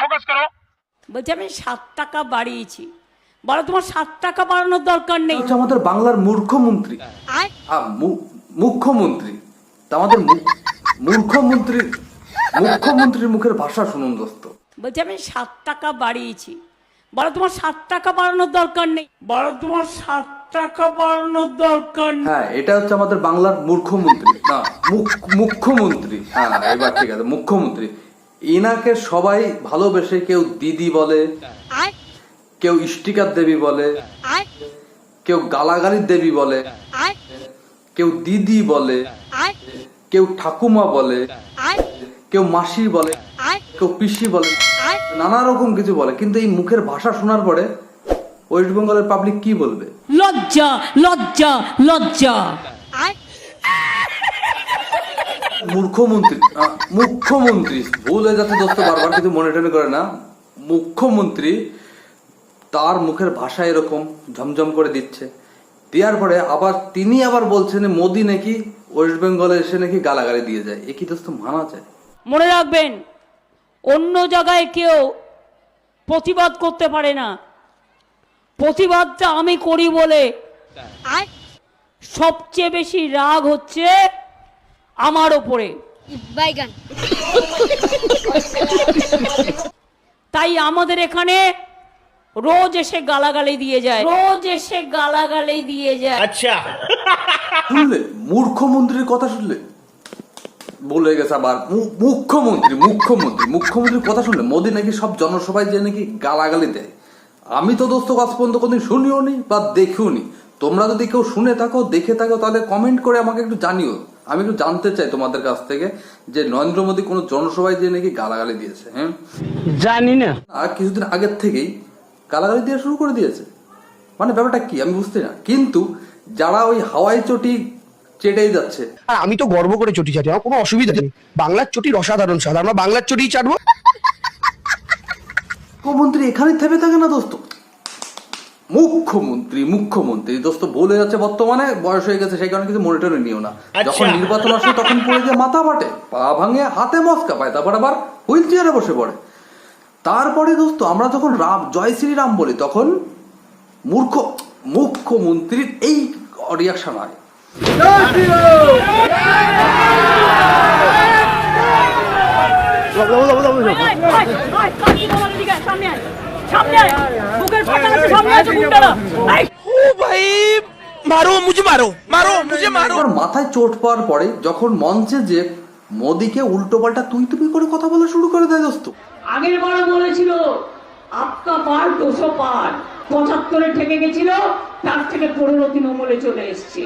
করো। বলছি আমি সাত টাকা বাড়িয়েছি। বলো তোমার সাত টাকা বাড়ানোর দরকার নেই। আচ্ছা, আমাদের বাংলার মূর্খমন্ত্রী। মুখ্যমন্ত্রী। আমাদের মুখ্যমন্ত্রীর মুখের ভাষা শুনুন দোস্ত। বলছি আমি সাত টাকা বাড়িয়েছি। বলো তোমার সাত টাকা বাড়ানোর দরকার নেই। বলো তোমার সাত টাকা বাড়ানোর দরকার নেই। হ্যাঁ এটা হচ্ছে আমাদের বাংলার মূর্খমন্ত্রী। না মুখ- মুখ্যমন্ত্রী। হ্যাঁ এবার ঠিক আছে মুখ্যমন্ত্রী। ইনাকে সবাই ভালোবেসে কেউ দিদি বলে কেউ স্টিকার দেবী বলে কেউ গালাগালির দেবী বলে কেউ দিদি বলে কেউ ঠাকুমা বলে কেউ মাসি বলে কেউ পিসি বলে নানা রকম কিছু বলে কিন্তু এই মুখের ভাষা শোনার পরে ওয়েস্ট বেঙ্গলের পাবলিক কি বলবে? লজ্জা লজ্জা লজ্জা। মুখ্যমন্ত্রী আহ, মুখ্যমন্ত্রী ভুল হয়ে যাচ্ছে দোস্ত বারবার কিছু মনে টনে করে না। মুখ্যমন্ত্রী তার মুখের ভাষা এরকম ঝমঝম করে দিচ্ছে। দেওয়ার পরে আবার তিনি আবার বলছেন মোদি নাকি ওয়েস্ট বেঙ্গলে এসে নাকি গালাগালি দিয়ে যায়। এ কি দোস্ত মানা যায় মনে রাখবেন অন্য জায়গায় কেউ প্রতিবাদ করতে পারে না। প্রতিবাদটা আমি করি বলে সবচেয়ে বেশি রাগ হচ্ছে আমার ওপরে। বাইগান। তাই আমাদের এখানে রোজ এসে গালাগালি দিয়ে যায়। রোজ এসে গালাগালি দিয়ে যায়। আচ্ছা। শুনলে? মূর্খমন্ত্রীর কথা শুনলে? বলে গেছে আবার মুখ্যমন্ত্রী মুখ্যমন্ত্রী মুখ্যমন্ত্রীর কথা শুনলে? মোদি নাকি সব জনসভায় যে নাকি গালাগালি দেয়? আমি তো দোস্ত আজ পর্যন্ত কোনদিন শুনিও নি বা দেখিও নি তোমরা যদি কেউ শুনে থাকো দেখে থাকো তাহলে কমেন্ট করে আমাকে একটু জানিও। আমি একটু জানতে চাই তোমাদের কাছ থেকে যে নরেন্দ্র মোদী কোনো জনসভায় যে নাকি গালাগালি দিয়েছে হ্যাঁ? জানি না। আর কিছুদিন আগের থেকেই গালাগালি দিয়ে শুরু করে দিয়েছে। মানে ব্যাপারটা কি? আমি বুঝতে না। কিন্তু যারা ওই হাওয়াই চটি চেটেই যাচ্ছে আর আমি তো গর্ব করে চটি চাটি আমার কোনো অসুবিধা নেই। বাংলার চটির অসাধারণ স্বাদ আমরা বাংলার চটি চাটবো। মুখ্যমন্ত্রী এখানে থেমে থাকে না দোস্ত। মুখ্যমন্ত্রী মুখ্যমন্ত্রী দোস্ত বলে যাচ্ছে বর্তমানে বয়স হয়ে গেছে সেই কারণে কিছু মনে টনে নিও না যখন নির্বাচন আসে তখন পড়ে যে মাথা বাটে পা ভাঙে হাতে মস্কা পায় তারপর আবার হুইল চেয়ারে বসে পড়ে তারপরে দোস্ত আমরা যখন রাম জয় শ্রীরাম বলি তখন মূর্খ মুখ্যমন্ত্রীর এই রিয়াকশন হয় মারো মুঝে মারো মারো মুঝে মারো। মাথায় চোট পাওয়ার পরে যখন মঞ্চে যে মোদিকে উল্টো পাল্টা তুই তুই করে কথা বলা শুরু করে দেয় দোস্ত। আগের বার বলেছিল আপকা পার দুশো পার পঁচাত্তরে ঠেকে গেছিল তার থেকে পনেরো তৃণমূলে চলে এসছে।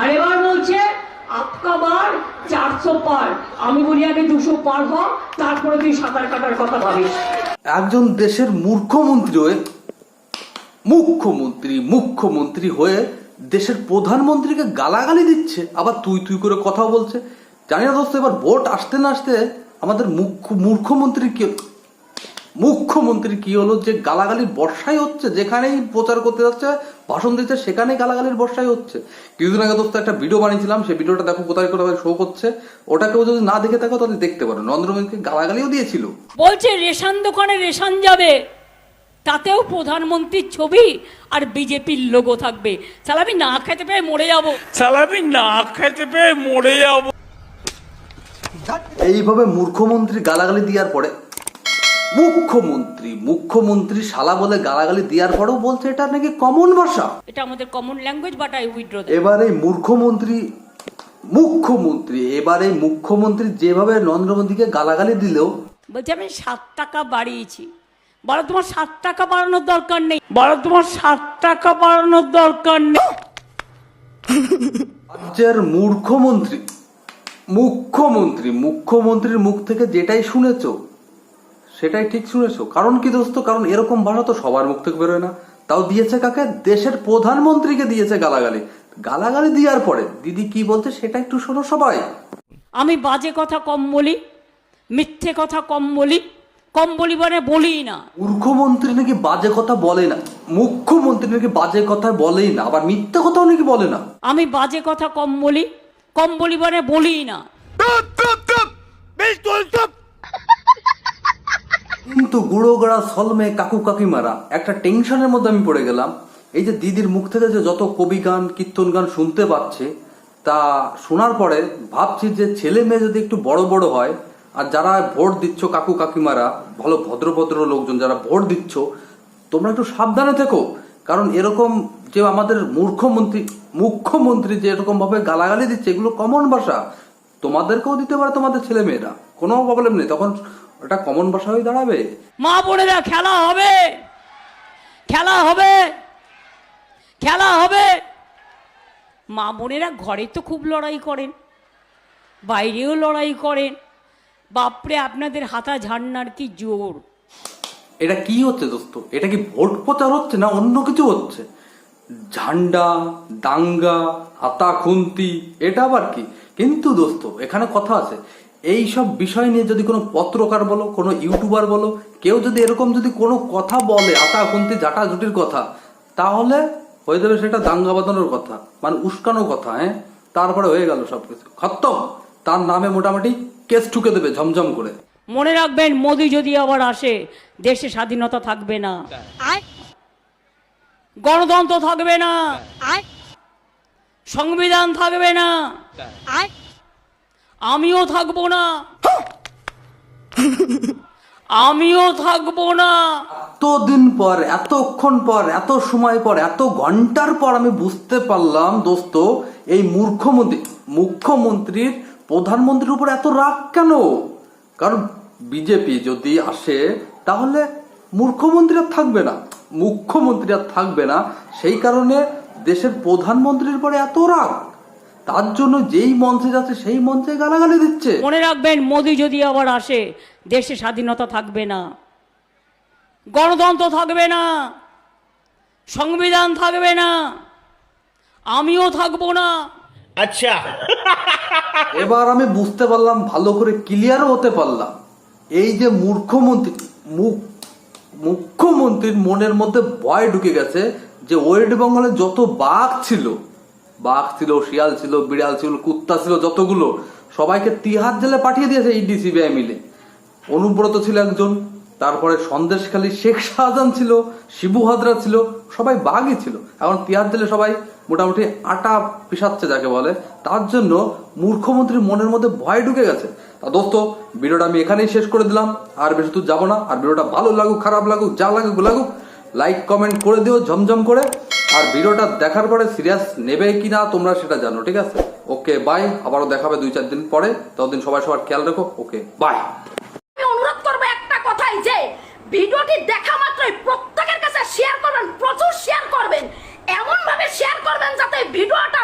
আর এবার বলছে আপকা বার চারশো পার আমি বলি আগে দুশো পার হ তারপরে তুই সাঁতার কাটার কথা ভাবিস। একজন দেশের মুখ্যমন্ত্রী হয়ে মুখ্যমন্ত্রী মুখ্যমন্ত্রী হয়ে দেশের প্রধানমন্ত্রীকে গালাগালি দিচ্ছে। আবার তুই তুই করে কথা বলছে। জানি না দোস্ত, এবার ভোট আসতে না আসতে আমাদের মুখ্য, মুখ্যমন্ত্রী কি মুখ্যমন্ত্রী কি হলো যে গালাগালির বর্ষাই হচ্ছে, যেখানেই প্রচার করতে যাচ্ছে, ভাষণ দিচ্ছে, সেখানেই গালাগালির বর্ষাই হচ্ছে। কিছুদিন আগে দোস্ত একটা ভিডিও বানিয়েছিলাম, সেই ভিডিওটা দেখো কোথায় কোথায় শো করছে। ওটা কেউ যদি না দেখে থাকো তাহলে দেখতে পারো। নরেন্দ্র মোদীকে গালাগালিও দিয়েছিল। বলছে, রেশন দোকানে রেশন যাবে। তাতেও প্রধানমন্ত্রীর ছবি আর বিজেপির লোগো থাকবে। সালামি না খেতে পেয়ে মরে যাব। সালামি না খেতে পেয়ে মরে যাব। এইভাবে মূর্খমন্ত্রী গালাগালি দেওয়ার পরে মুখ্যমন্ত্রী মুখ্যমন্ত্রী শালা বলে গালাগালি দেওয়ার পরেও বলছে এটা নাকি কমন ভাষা। এটা আমাদের common language but I withdraw এবারে মূর্খমন্ত্রী মুখ্যমন্ত্রী এবারে মুখ্যমন্ত্রী যেভাবে নরেন্দ্র মোদীকে গালাগালি দিলেও বলছে আমি সাত টাকা বাড়িয়েছি। বলো তোমার সাত টাকা বাড়ানোর দরকার নেই। বলো তোমার সাত টাকা বাড়ানোর দরকার নেই। রাজ্যের মূর্খমন্ত্রী মুখ্যমন্ত্রী মুখ্যমন্ত্রীর মুখ থেকে যেটাই শুনেছ সেটাই ঠিক শুনেছো। কারণ কি দোস্ত? কারণ এরকম ভাষা তো সবার মুখ থেকে বেরোয় না। তাও দিয়েছে কাকে? দেশের প্রধানমন্ত্রীকে দিয়েছে গালাগালি। গালাগালি দেওয়ার পরে দিদি কি বলছে সেটা একটু শোনো সবাই। আমি বাজে কথা কম বলি মিথ্যে কথা কম বলি। কম বলি মানে বলি না। মুখ্যমন্ত্রী নাকি বাজে কথা বলে না। মুখ্যমন্ত্রী নাকি বাজে কথা বলেই না আবার মিথ্যা কথাও নাকি বলে না। আমি বাজে কথা কম বলি কম বলি মানে বলি না কিন্তু গুঁড়ো গড়া সলমে কাকু কাকিমারা একটা টেনশনের মধ্যে আমি পড়ে গেলাম। এই যে দিদির মুখ থেকে যে যত কবি গান কীর্তন গান শুনতে পাচ্ছে তা শোনার পরে ভাবছি যে ছেলে মেয়ে যদি একটু বড় বড় হয় আর যারা ভোট দিচ্ছ কাকু কাকিমারা, ভালো ভদ্র ভদ্র লোকজন যারা ভোট দিচ্ছ, তোমরা একটু সাবধানে থেকো। কারণ এরকম যে আমাদের মূর্খমন্ত্রী, মুখ্যমন্ত্রী যে এরকম ভাবে গালাগালি দিচ্ছে, এগুলো কমন ভাষা। তোমাদেরকেও দিতে পারে তোমাদের ছেলে মেয়েরা কোনো প্রবলেম নেই। তখন ওটা কমন ভাষা হয়ে দাঁড়াবে। মা বোনেরা, খেলা হবে। খেলা হবে। খেলা হবে। মা বোনেরা, ঘরে তো খুব লড়াই করেন। বাইরেও লড়াই করেন। বাপরে, আপনাদের হাতা ঝান্নার কি জোর? এটা কি হচ্ছে দোস্ত? এটা কি ভোট প্রচার হচ্ছে না অন্য কিছু হচ্ছে? ঝান্ডা, দাঙ্গা, হাতা খুন্তি, এটা আবার কি? কিন্তু দোস্ত, এখানে কথা আছে। এই সব বিষয় নিয়ে যদি কোনো পত্রকার বলো, কোনো ইউটিউবার বলো, কেউ যদি এরকম যদি কোনো কথা বলে আতা খুন্তি জাটা জুটির কথা, তাহলে হয়ে যাবে সেটা দাঙ্গা বাঁধানোর কথা মানে উস্কানো কথা হ্যাঁ? তারপরে হয়ে গেল সবকিছু। খত্তম তার নামে মোটামুটি কেস ঠুকে দেবে ঝমঝম করে। মনে রাখবেন মোদি যদি আবার আসে দেশে স্বাধীনতা থাকবে না। গণতন্ত্র থাকবে না। সংবিধান থাকবে না। আমিও থাকব না। আমিও থাকব না। এতদিন পর এতক্ষণ পর এত সময় পর এত ঘণ্টার পর আমি বুঝতে পারলাম দোস্ত এই মূর্খমন্ত্রী মুখ্যমন্ত্রীর প্রধানমন্ত্রীর উপর এত রাগ কেন? কারণ বিজেপি যদি আসে, তাহলে মুখ্যমন্ত্রী আর থাকবে না। মুখ্যমন্ত্রী আর থাকবে না। সেই কারণে দেশের প্রধানমন্ত্রীর পরে এত রাগ। তার জন্য যেই মঞ্চে যাচ্ছে, সেই মঞ্চে গালাগালি দিচ্ছে। মনে রাখবেন, মোদি যদি আবার আসে, দেশে স্বাধীনতা থাকবে না। গণতন্ত্র থাকবে না। সংবিধান থাকবে না। আমিও থাকব না। আচ্ছা। এবার আমি বুঝতে পারলাম, ভালো করে ক্লিয়ারও হতে পারলাম। এই যে মূর্খমন্ত্রী, মুখ, মুখ্যমন্ত্রীর মনের মধ্যে ভয় ঢুকে গেছে যে ওয়েস্ট বেঙ্গলে যত বাঘ ছিল বাঘ ছিল, শিয়াল ছিল, বিড়াল ছিল, কুত্তা ছিল, যতগুলো, সবাইকে তিহার জেলে পাঠিয়ে দিয়েছে ইডি সিবিআই মিলে। অনুব্রত ছিল একজন, তারপরে সন্দেশখালী শেখ শাহজাহান ছিল, শিবু হাজরা ছিল, সবাই বাঘই ছিল। এখন তিহার জেলে সবাই মোটামুটি আটা পিসাচ্ছে যাকে বলে, তার জন্য মূর্খমন্ত্রীর মনের মধ্যে ভয় ঢুকে গেছে। তা দোস্ত, ভিডিওটা আমি এখানেই শেষ করে দিলাম। আর বেশি দূর যাব না, আর ভিডিওটা ভালো লাগুক, খারাপ লাগুক, যা লাগুক লাগুক লাইক কমেন্ট করে দিও, ঝমঝম করে। আর ভিডিওটা দেখার পরে সিরিয়াস নেবে কিনা তোমরা সেটা জানো, ঠিক আছে? ওকে বাই আবারও দেখাবে দুই চার দিন পরে। ততদিন সবাই সবার খেয়াল রেখো। ওকে বাই আমি অনুরোধ করব একটা কথাই যে, ভিডিওটি দেখা মাত্রই প্রত্যেকের কাছে শেয়ার করবেন, প্রচুর শেয়ার করবেন। ভাবে শেয়ার করবেন যাতে ভিডিওটা